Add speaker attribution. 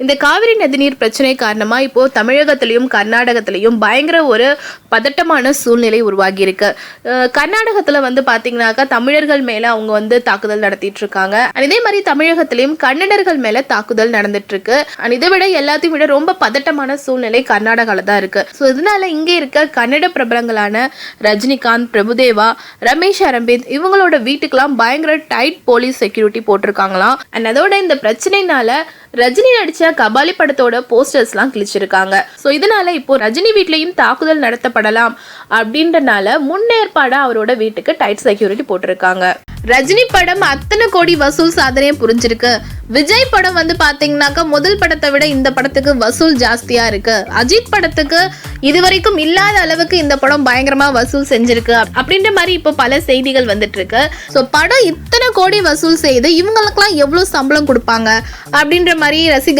Speaker 1: இந்த காவிரி நதிநீர் பிரச்சனை காரணமா இப்போ தமிழகத்திலையும் கர்நாடகத்திலையும் பயங்கர ஒரு பதட்டமான சூழ்நிலை உருவாகி இருக்கு கர்நாடகத்துல வந்து பாத்தீங்கன்னாக்கா தமிழர்கள் மேல அவங்க வந்து தாக்குதல் நடத்திட்டு இருக்காங்க இதே மாதிரி தமிழகத்திலையும் கன்னடர்கள் மேல தாக்குதல் நடந்துட்டு இருக்கு இதை விட எல்லாத்தையும் விட ரொம்ப பதட்டமான சூழ்நிலை கர்நாடகால தான் இருக்கு. ஸோ இதனால இங்க இருக்க கன்னட பிரபலங்களான ரஜினிகாந்த் பிரபுதேவா ரமேஷ் அரவிந்த் இவங்களோட வீட்டுக்கெல்லாம் பயங்கர டைட் போலீஸ் செக்யூரிட்டி போட்டிருக்காங்களாம். அண்ட் அதோட இந்த பிரச்சனைனால ரஜினி நடிச்ச கபாலி படத்தோட போஸ்டர்ஸ்லாம் கிழிச்சிருக்காங்க. ஸோ இதனால இப்போ ரஜினி வீட்லையும் தாக்குதல் நடத்தப்படலாம் அப்படின்றனால முன்னேற்பாடாக அவரோட வீட்டுக்கு டைட் செக்யூரிட்டி போட்டிருக்காங்க. ரஜினி படம் அத்தனை கோடி வசூல் சாதனையை புரிஞ்சிருக்கு. விஜய் படம் வந்து பாத்தீங்கன்னாக்கா முதல் படத்தை விட இந்த படத்துக்கு வசூல் ஜாஸ்தியா இருக்கு. அஜித் படத்துக்கு இதுவரைக்கும் இல்லாத அளவுக்கு இந்த படம் பயங்கரமா வசூல் செஞ்சிருக்கு. அப்படின்ற மாதிரி இப்போ பல செய்திகள் வந்துட்டு இருக்கு ஸோ படம் இத்தனை கோடி வசூல் செய்து இவங்களுக்குலாம் எவ்வளவு சம்பளம் கொடுப்பாங்க? அப்படின்ற மாதிரி ரசிகர்